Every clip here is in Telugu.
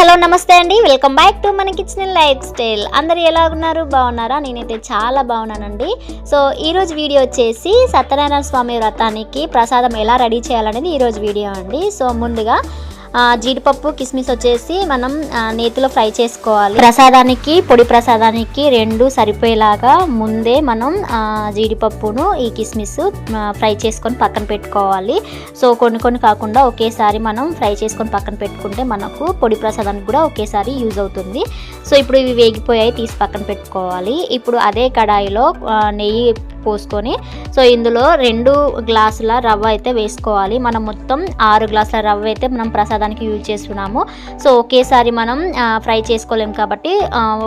హలో నమస్తే అండి. వెల్కమ్ బ్యాక్ టు మన కిచెన్ లైఫ్ స్టైల్. అందరు ఎలా ఉన్నారు? బాగున్నారా? నేనైతే చాలా బాగున్నానండి. సో ఈరోజు వీడియో వచ్చేసి సత్యనారాయణ స్వామి వ్రతానికి ప్రసాదం ఎలా రెడీ చేయాలనేది ఈరోజు వీడియో అండి. సో ముందుగా జీడిపప్పు కిస్మిస్ వచ్చేసి మనం నేతిలో ఫ్రై చేసుకోవాలి. ప్రసాదానికి పొడి ప్రసాదానికి రెండు సరిపోయేలాగా ముందే మనం జీడిపప్పును ఈ కిస్మిస్ ఫ్రై చేసుకొని పక్కన పెట్టుకోవాలి. సో కొన్ని కొన్ని కాకుండా ఒకేసారి మనం ఫ్రై చేసుకొని పక్కన పెట్టుకుంటే మనకు పొడి ప్రసాదానికి కూడా ఒకేసారి యూజ్ అవుతుంది. సో ఇప్పుడు ఇవి వేగిపోయాయి తీసి పక్కన పెట్టుకోవాలి. ఇప్పుడు అదే కడాయిలో నెయ్యి పోసుకొని సో ఇందులో రెండు గ్లాసుల రవ్వ అయితే వేసుకోవాలి. మనం మొత్తం ఆరు గ్లాసుల రవ్వ అయితే మనం ప్రసాదానికి యూజ్ చేస్తున్నాము. సో ఒకేసారి మనం ఫ్రై చేసుకోలేం కాబట్టి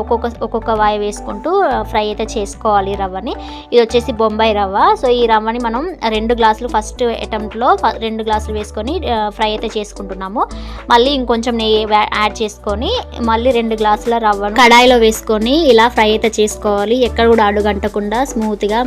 ఒక్కొక్క ఒక్కొక్క వాయి వేసుకుంటూ ఫ్రై అయితే చేసుకోవాలి రవ్వని. ఇది వచ్చేసి బొంబాయి రవ్వ. సో ఈ రవ్వని మనం రెండు గ్లాసులు ఫస్ట్ అటెంప్ట్లో రెండు గ్లాసులు వేసుకొని ఫ్రై అయితే చేసుకుంటున్నాము. మళ్ళీ ఇంకొంచెం నెయ్యి యాడ్ చేసుకొని మళ్ళీ రెండు గ్లాసుల రవ్వను కడాయిలో వేసుకొని ఇలా ఫ్రై అయితే చేసుకోవాలి. ఎక్కడ కూడా అడుగంటకుండా స్మూత్గా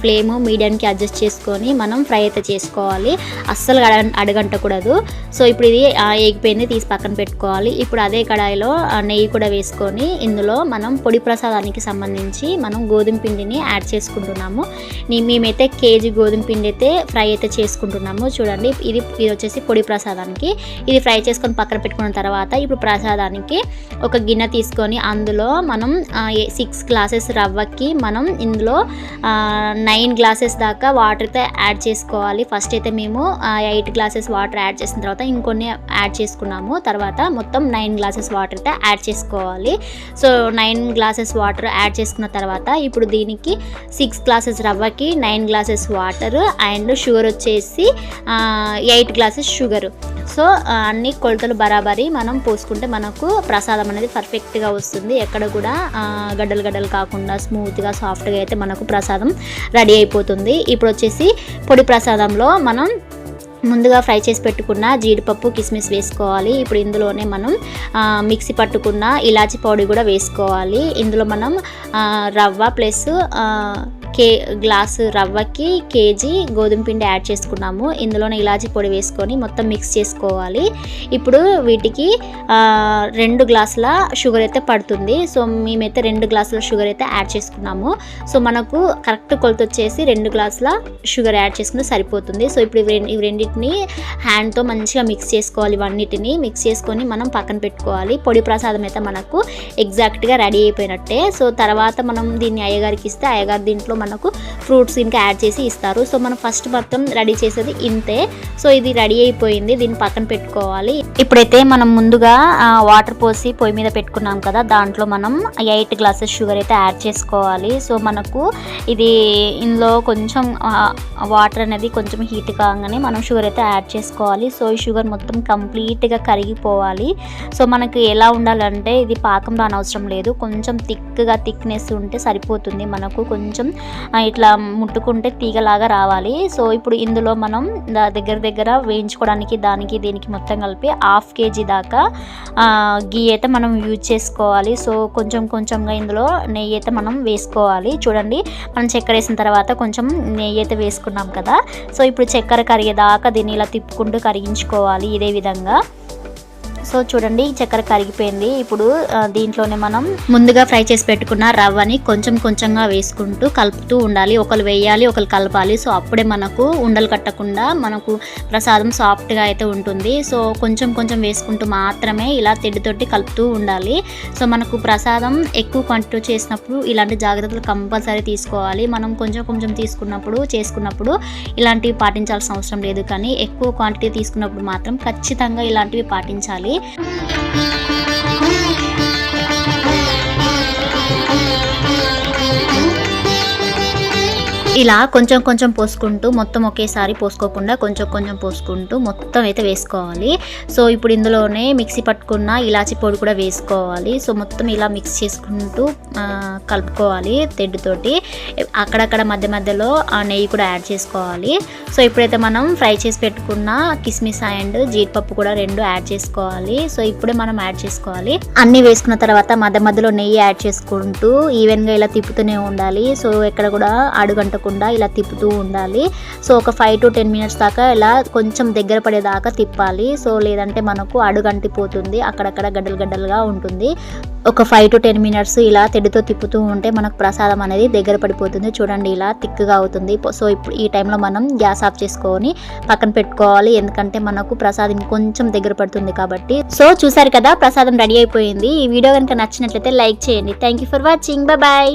ఫ్లేమ్ మీడియంకి అడ్జస్ట్ చేసుకొని మనం ఫ్రై అయితే చేసుకోవాలి. అస్సలు అడగంటకూడదు. సో ఇప్పుడు ఇది ఎగిపోయింది తీసి పక్కన పెట్టుకోవాలి. ఇప్పుడు అదే కడాయిలో నెయ్యి కూడా వేసుకొని ఇందులో మనం పొడి ప్రసాదానికి సంబంధించి మనం గోధుమ పిండిని యాడ్ చేసుకుంటున్నాము. మేమైతే కేజీ గోధుమ పిండి అయితే ఫ్రై అయితే చేసుకుంటున్నాము. చూడండి ఇది ఇది వచ్చేసి పొడి ప్రసాదానికి. ఇది ఫ్రై చేసుకొని పక్కన పెట్టుకున్న తర్వాత ఇప్పుడు ప్రసాదానికి ఒక గిన్నె తీసుకొని అందులో మనం సిక్స్ గ్లాసెస్ రవ్వకి మనం ఇందులో నైన్ గ్లాసెస్ దాకా వాటర్తో యాడ్ చేసుకోవాలి. ఫస్ట్ అయితే మేము ఎయిట్ గ్లాసెస్ వాటర్ యాడ్ చేసిన తర్వాత ఇంకొన్ని యాడ్ చేసుకున్నాము. తర్వాత మొత్తం నైన్ గ్లాసెస్ వాటర్తో యాడ్ చేసుకోవాలి. So nine glasses water add చేసుకున్న తర్వాత ఇప్పుడు దీనికి six glasses రవ్వకి nine glasses water and sugar వచ్చేసి ఎయిట్ గ్లాసెస్ షుగర్. సో అన్ని కొలతలు బరాబరి మనం పోసుకుంటే మనకు ప్రసాదం అనేది పర్ఫెక్ట్గా వస్తుంది. ఎక్కడ కూడా గడ్డలు గడ్డలు కాకుండా స్మూత్గా సాఫ్ట్గా అయితే మనకు ప్రసాదం రెడీ అయిపోతుంది. ఇప్పుడు వచ్చేసి పొడి ప్రసాదంలో మనం ముందుగా ఫ్రై చేసి పెట్టుకున్న జీడిపప్పు కిస్మిస్ వేసుకోవాలి. ఇప్పుడు ఇందులోనే మనం మిక్సీ పట్టుకున్న ఇలాచి పౌడర్ కూడా వేసుకోవాలి. ఇందులో మనం రవ్వ ప్లస్ కే గ్లాసు రవ్వకి కేజీ గోధుమ పిండి యాడ్ చేసుకున్నాము. ఇందులోనే ఇలాచి పొడి వేసుకొని మొత్తం మిక్స్ చేసుకోవాలి. ఇప్పుడు వీటికి రెండు గ్లాసుల షుగర్ అయితే పడుతుంది. సో మేమైతే రెండు గ్లాసుల షుగర్ అయితే యాడ్ చేసుకున్నాము. సో మనకు కరెక్ట్ కొలత వచ్చేసి రెండు గ్లాసుల షుగర్ యాడ్ చేసుకుంటే సరిపోతుంది. సో ఇప్పుడు ఇవి ఇవి రెండింటిని హ్యాండ్తో మంచిగా మిక్స్ చేసుకోవాలి. ఇవన్నిటిని మిక్స్ చేసుకొని మనం పక్కన పెట్టుకోవాలి. పొడి ప్రసాదం అయితే మనకు ఎగ్జాక్ట్గా రెడీ అయిపోయినట్టే. సో తర్వాత మనం దీన్ని అయ్యగారికి ఇస్తే అయ్యగారు దీంట్లో మనకు ఫ్రూట్స్ ఇంకా యాడ్ చేసి ఇస్తారు. సో మనం ఫస్ట్ మొత్తం రెడీ చేసేది ఇంతే. సో ఇది రెడీ అయిపోయింది. దీన్ని పక్కన పెట్టుకోవాలి. ఇప్పుడైతే మనం ముందుగా వాటర్ పోసి పొయ్యి మీద పెట్టుకున్నాం కదా దాంట్లో మనం ఎయిట్ గ్లాసెస్ షుగర్ అయితే యాడ్ చేసుకోవాలి. సో మనకు ఇది ఇందులో కొంచెం వాటర్ అనేది కొంచెం హీట్ కాగానే మనం షుగర్ అయితే యాడ్ చేసుకోవాలి. సో ఈ షుగర్ మొత్తం కంప్లీట్గా కరిగిపోవాలి. సో మనకి ఎలా ఉండాలంటే ఇది పాకం రానవసరం లేదు. కొంచెం థిక్గా థిక్నెస్ ఉంటే సరిపోతుంది మనకు. కొంచెం ఇట్లా ముట్టుకుంటే తీగలాగా రావాలి. సో ఇప్పుడు ఇందులో మనం దా- దగ్గర దగ్గర వేయించుకోవడానికి దానికి దీనికి మొత్తం కలిపి హాఫ్ కేజీ దాకా గీ అయితే మనం యూజ్ చేసుకోవాలి. సో కొంచెం కొంచెంగా ఇందులో నెయ్యి అయితే మనం వేసుకోవాలి. చూడండి మనం చక్కెర వేసిన తర్వాత కొంచెం నెయ్యి అయితే వేసుకున్నాం కదా. సో ఇప్పుడు చక్కెర కరిగేదాకా దీన్ని ఇలా తిప్పుకుంటూ కరిగించుకోవాలి ఇదే విధంగా. సో చూడండి చక్కెర కరిగిపోయింది. ఇప్పుడు దీంట్లోనే మనం ముందుగా ఫ్రై చేసి పెట్టుకున్న రవ్వని కొంచెం కొంచెంగా వేసుకుంటూ కలుపుతూ ఉండాలి. ఒకరు వేయాలి ఒకరు కలపాలి. సో అప్పుడే మనకు ఉండలు కట్టకుండా మనకు ప్రసాదం సాఫ్ట్గా అయితే ఉంటుంది. సో కొంచెం కొంచెం వేసుకుంటూ మాత్రమే ఇలా తెడ్డుతోటి కలుపుతూ ఉండాలి. సో మనకు ప్రసాదం ఎక్కువ క్వాంటిటీ చేసినప్పుడు ఇలాంటి జాగ్రత్తలు కంపల్సరీ తీసుకోవాలి. మనం కొంచెం కొంచెం తీసుకున్నప్పుడు చేసుకున్నప్పుడు ఇలాంటివి పాటించాల్సిన అవసరం లేదు. కానీ ఎక్కువ క్వాంటిటీ తీసుకున్నప్పుడు మాత్రం ఖచ్చితంగా ఇలాంటివి పాటించాలి. Bye. ఇలా కొంచెం కొంచెం పోసుకుంటూ మొత్తం ఒకేసారి పోసుకోకుండా కొంచెం కొంచెం పోసుకుంటూ మొత్తం అయితే వేసుకోవాలి. సో ఇప్పుడు ఇందులోనే మిక్సీ పట్టుకున్న ఇలాచి పొడి కూడా వేసుకోవాలి. సో మొత్తం ఇలా మిక్స్ చేసుకుంటూ కలుపుకోవాలి తెడ్డుతోటి అక్కడక్కడ మధ్య మధ్యలో ఆ నెయ్యి కూడా యాడ్ చేసుకోవాలి. సో ఇప్పుడైతే మనం ఫ్రై చేసి పెట్టుకున్న కిస్మిస్ అండ్ జీడిపప్పు కూడా రెండు యాడ్ చేసుకోవాలి. సో ఇప్పుడే మనం యాడ్ చేసుకోవాలి. అన్నీ వేసుకున్న తర్వాత మధ్య మధ్యలో నెయ్యి యాడ్ చేసుకుంటూ ఈవెన్గా ఇలా తిప్పుతూనే ఉండాలి. సో ఎక్కడ కూడా అడుగంట కాకుండా ఇలా తిప్పుతూ ఉండాలి. సో ఒక ఫైవ్ టు టెన్ మినిట్స్ దాకా ఇలా కొంచెం దగ్గర పడేదాకా తిప్పాలి. సో లేదంటే మనకు అడుగంటిపోతుంది అక్కడక్కడ గడ్డలు గడ్డలుగా ఉంటుంది. ఒక ఫైవ్ టు టెన్ మినిట్స్ ఇలా తెడితో తిప్పుతూ ఉంటే మనకు ప్రసాదం అనేది దగ్గర పడిపోతుంది. చూడండి ఇలా థిక్గా అవుతుంది. సో ఇప్పుడు ఈ టైంలో మనం గ్యాస్ ఆఫ్ చేసుకొని పక్కన పెట్టుకోవాలి. ఎందుకంటే మనకు ప్రసాదం కొంచెం దగ్గర పడుతుంది కాబట్టి. సో చూసారు కదా ప్రసాదం రెడీ అయిపోయింది. ఈ వీడియో కనుక నచ్చినట్లయితే లైక్ చేయండి. Thank you for watching bye